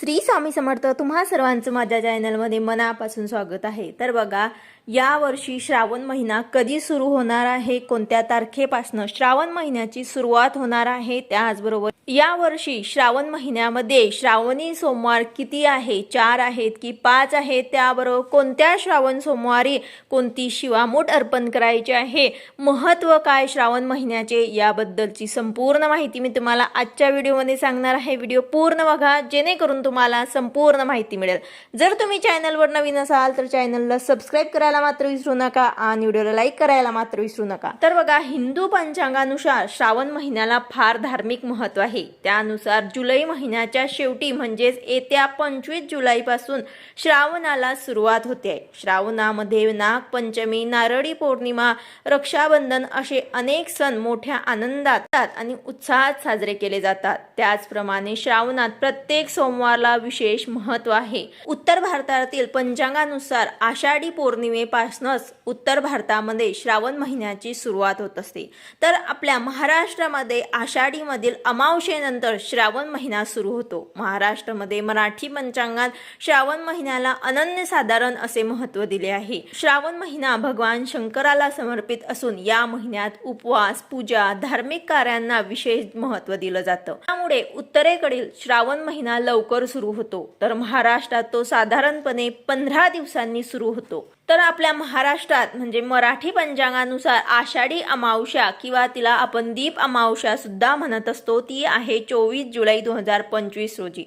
श्री स्वामी समर्थ तुम्हा सर्वांचं माझ्या चॅनलमध्ये मनापासून स्वागत आहे. तर बघा या वर्षी श्रावण महिना कधी सुरू होणार आहे कोणत्या तारखेपासून श्रावण महिन्याची सुरुवात होणार आहे त्याचबरोबर या वर्षी श्रावण महिन्यामध्ये श्रावणी सोमवार किती आहे चार आहेत की पाच आहेत त्याबरोबर कोणत्या श्रावण सोमवारी कोणती शिवामूठ अर्पण करायची आहे महत्त्व काय श्रावण महिन्याचे याबद्दलची संपूर्ण माहिती मी तुम्हाला आजच्या व्हिडिओमध्ये सांगणार आहे. व्हिडिओ पूर्ण बघा जेणेकरून तुम्हाला संपूर्ण माहिती मिळेल. जर तुम्ही चॅनलवर नवीन असाल तर चॅनलला सबस्क्राईब करायला मात्र विसरू नका आणि व्हिडिओला लाईक करायला मात्र विसरू नका. तर बघा हिंदू पंचांगानुसार श्रावण महिन्याला फार धार्मिक महत्त्व आहे. त्यानुसार जुलै महिन्याच्या शेवटी म्हणजेच येत्या पंचवीस जुलैपासून श्रावणाला सुरुवात होते. श्रावणामध्ये नागपंचमी नारळी पौर्णिमा रक्षाबंधन असे अनेक सण मोठ्या आनंदात आणि उत्साहात साजरे केले जातात. त्याचप्रमाणे श्रावणात प्रत्येक सोमवारला विशेष महत्त्व आहे. उत्तर भारतातील पंचांगानुसार आषाढी पौर्णिमे पौर्णिमेपासूनच उत्तर भारतामध्ये श्रावण महिन्याची सुरुवात होत असते. तर आपल्या महाराष्ट्रामध्ये आषाढीमधील अमावशेनंतर श्रावण महिना सुरू होतो. महाराष्ट्रामध्ये मराठी पंचांगात श्रावण महिन्याला अनन्यसाधारण असे महत्त्व दिले आहे. श्रावण महिना भगवान शंकराला समर्पित असून या महिन्यात उपवास पूजा धार्मिक कार्यांना विशेष महत्त्व दिलं जातं. त्यामुळे उत्तरेकडील श्रावण महिना लवकर सुरू होतो. तर महाराष्ट्रात तो साधारणपणे पंधरा दिवसांनी सुरू होतो. तर आपल्या महाराष्ट्रात म्हणजे मराठी पंचांगानुसार आषाढी अमावस्या किंवा तिला आपण दीप अमावस्या सुद्धा म्हणत असतो ती आहे चोवीस जुलै दोन हजार पंचवीस रोजी.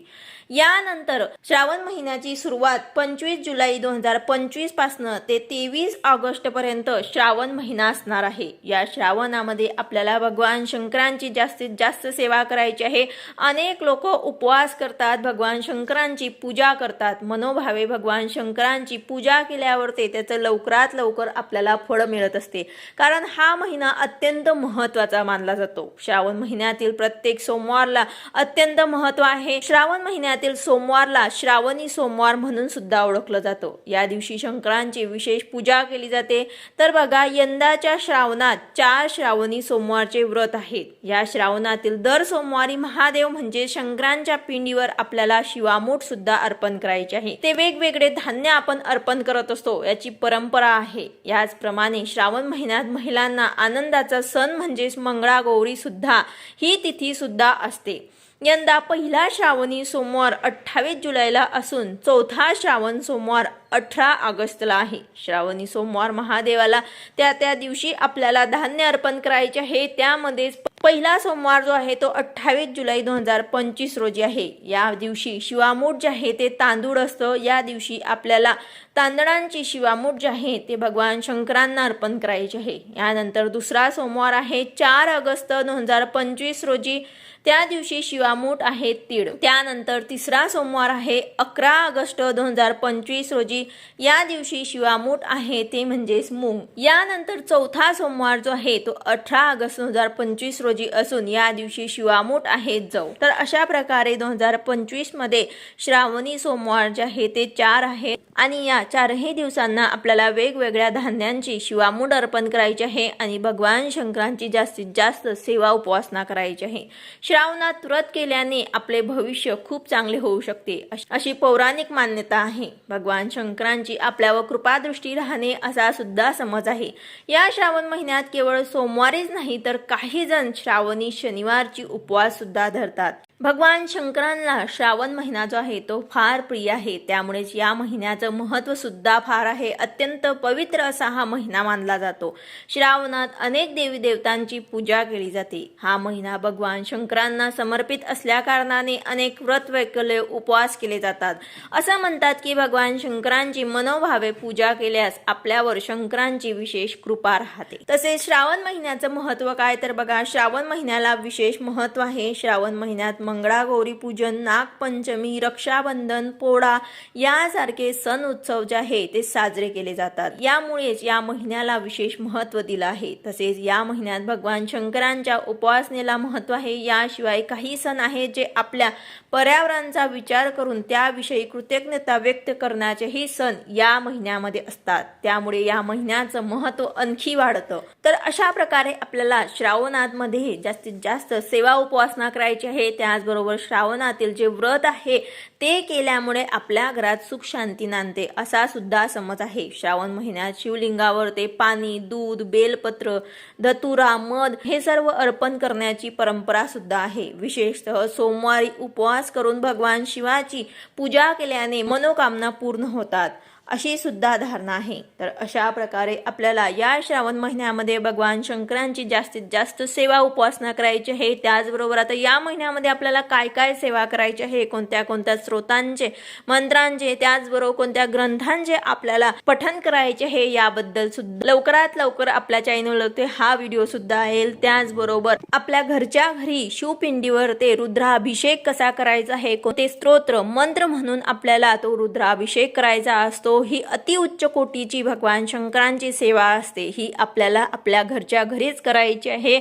यानंतर श्रावण महिन्याची सुरुवात पंचवीस जुलै दोन हजार पंचवीस पासनं ते तेवीस ऑगस्ट पर्यंत श्रावण महिना असणार आहे. या श्रावणामध्ये आपल्याला भगवान शंकरांची जास्तीत जास्त सेवा करायची आहे. अनेक लोक उपवास करतात भगवान शंकरांची पूजा करतात. मनोभावे भगवान शंकरांची पूजा केल्यावर ते त्याचं लवकरात लवकर आपल्याला फळ मिळत असते. कारण हा महिना अत्यंत महत्त्वाचा मानला जातो. श्रावण महिन्यातील प्रत्येक सोमवारला अत्यंत महत्त्व आहे. श्रावण महिन्यात महिन्यातील सोमवारला श्रावणी सोमवार म्हणून सुद्धा ओळखलं जातं. या दिवशी शंकरांची विशेष पूजा केली जाते. तर बघा यंदाच्या श्रावणात चार श्रावणी सोमवारचे व्रत आहेत. या श्रावणातील दर सोमवारी महादेव म्हणजे शंकरांच्या पिंडीवर आपल्याला शिवामूठ सुद्धा अर्पण करायचे आहे. ते वेगवेगळे धान्य आपण अर्पण करत असतो याची परंपरा आहे. याचप्रमाणे श्रावण महिन्यात महिलांना आनंदाचा सण म्हणजेच मंगळागौरी सुद्धा ही तिथी सुद्धा असते. यंदा पहिला श्रावणी सोमवार अठ्ठावीस जुलैला असून चौथा श्रावण सोमवार अठरा ऑगस्टला आहे. श्रावणी सोमवार महादेवाला त्या त्या दिवशी आपल्याला धान्य अर्पण करायचे आहे. त्यामध्येच पहिला सोमवार जो आहे तो अठ्ठावीस जुलै दोन हजार पंचवीस रोजी आहे. या दिवशी शिवामूठ जे आहे ते तांदूळ असतं. या दिवशी आपल्याला तांदळांची शिवामूठ जे आहे ते भगवान शंकरांना अर्पण करायचे आहे. यानंतर दुसरा सोमवार आहे चार ऑगस्ट दोन हजार पंचवीस रोजी त्या दिवशी शिवामूठ आहे तीळ त्यानंतर तिसरा सोमवार आहे अकरा ऑगस्ट दोन हजार पंचवीस रोजी या दिवशी शिवामूठ आहे ते म्हणजेच मूग. यानंतर चौथा सोमवार जो आहे तो अठरा ऑगस्ट दोन हजार पंचवीस रोजी असून या दिवशी शिवामूठ आहे जव. तर अशा प्रकारे दोन हजार पंचवीसमध्ये श्रावणी सोमवार जे आहे ते चार आहे आणि या चारही दिवसांना आपल्याला वेगवेगळ्या धान्यांची शिवामूड अर्पण करायची आहे आणि भगवान शंकरांची जास्तीत जास्त सेवा उपासना करायची आहे. श्रावणात व्रत केल्याने आपले भविष्य खूप चांगले होऊ शकते. अशी पौराणिक मान्यता आहे. भगवान शंकरांची आपल्यावर कृपादृष्टी राहणे असा सुद्धा समज आहे. या श्रावण महिन्यात केवळ सोमवारीच नाही तर काही जण श्रावणी शनिवारची उपवास सुद्धा धरतात. भगवान शंकरांना श्रावण महिना जो आहे तो फार प्रिय आहे. त्यामुळेच या महिन्याचं महत्त्वसुद्धा फार आहे. अत्यंत पवित्र असा हा महिना मानला जातो. श्रावणात अनेक देवी देवतांची पूजा केली जाते. हा महिना भगवान शंकरांना समर्पित असल्याकारणाने अनेक व्रत वैकल्य उपवास केले जातात. असं म्हणतात की भगवान शंकरांची मनोभावे पूजा केल्यास आपल्यावर शंकरांची विशेष कृपा राहते. तसेच श्रावण महिन्याचं महत्त्व काय? तर बघा श्रावण महिन्याला विशेष महत्त्व आहे. श्रावण महिन्यात मंगळागौरी पूजन नागपंचमी रक्षाबंधन पोळा यासारखे सण उत्सव जे आहे ते साजरे केले जातात. यामुळेच या महिन्याला विशेष महत्त्व दिलं आहे. तसेच या महिन्यात भगवान शंकरांच्या उपासनेला महत्त्व आहे. याशिवाय काही सण आहेत जे आपल्या पर्यावरणाचा विचार करून त्याविषयी कृतज्ञता व्यक्त करण्याचेही सण या महिन्यामध्ये असतात. त्यामुळे या महिन्याचं महत्त्व आणखी वाढतं. तर अशा प्रकारे आपल्याला श्रावणात मध्ये जास्तीत जास्त सेवा उपासना करायची आहे. त्या त्याचबरोबर श्रावणातील जे व्रत आहे ते केल्यामुळे आपल्या घरात सुख शांती नांदते असा सुद्धा समज आहे. श्रावण महिन्यात शिवलिंगावर ते पाणी दूध बेलपत्र धतुरा मध हे सर्व अर्पण करण्याची परंपरा सुद्धा आहे. विशेषतः सोमवारी उपवास करून भगवान शिवाची पूजा केल्याने मनोकामना पूर्ण होतात. अशी सुद्धा धारणा आहे. तर अशा प्रकारे आपल्याला या श्रावण महिन्यामध्ये भगवान शंकरांची जास्तीत जास्त सेवा उपासना करायची आहे. त्याचबरोबर आता या महिन्यामध्ये आपल्याला काय काय सेवा करायची आहे? कोणत्या कोणत्या स्रोतांचे मंत्रांचे त्याचबरोबर कोणत्या ग्रंथांचे आपल्याला पठन करायचे आहे याबद्दल सुद्धा लवकरात लवकर आपल्या चॅनलवरती हा व्हिडिओ सुद्धा येईल. त्याचबरोबर आपल्या घरच्या घरी शिवपिंडीवर ते रुद्राभिषेक कसा करायचा आहे? कोणते स्तोत्र मंत्र म्हणून आपल्याला तो रुद्राभिषेक करायचा असतो? असतो ही अतिउच्च कोटीची भगवान शंकरांची सेवा असते. ही आपल्याला आपल्या घरच्या घरीच करायची आहे.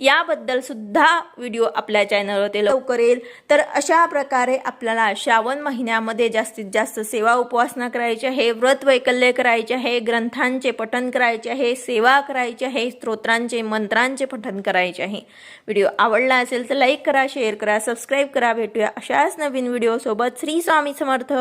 याबद्दल सुद्धा व्हिडिओ आपल्या चॅनलवरती लवकर येईल तर अशा प्रकारे आपल्याला श्रावण महिन्यामध्ये जास्तीत जास्त सेवा उपासना करायची आहे. व्रत वैकल्य करायचे आहे. ग्रंथांचे पठन करायचे आहे. सेवा करायची आहे. स्तोत्रांचे मंत्रांचे पठन करायचे आहे. व्हिडिओ आवडला असेल तर लाईक करा शेअर करा सबस्क्राईब करा. भेटूया अशाच नवीन व्हिडिओसोबत श्री स्वामी समर्थ.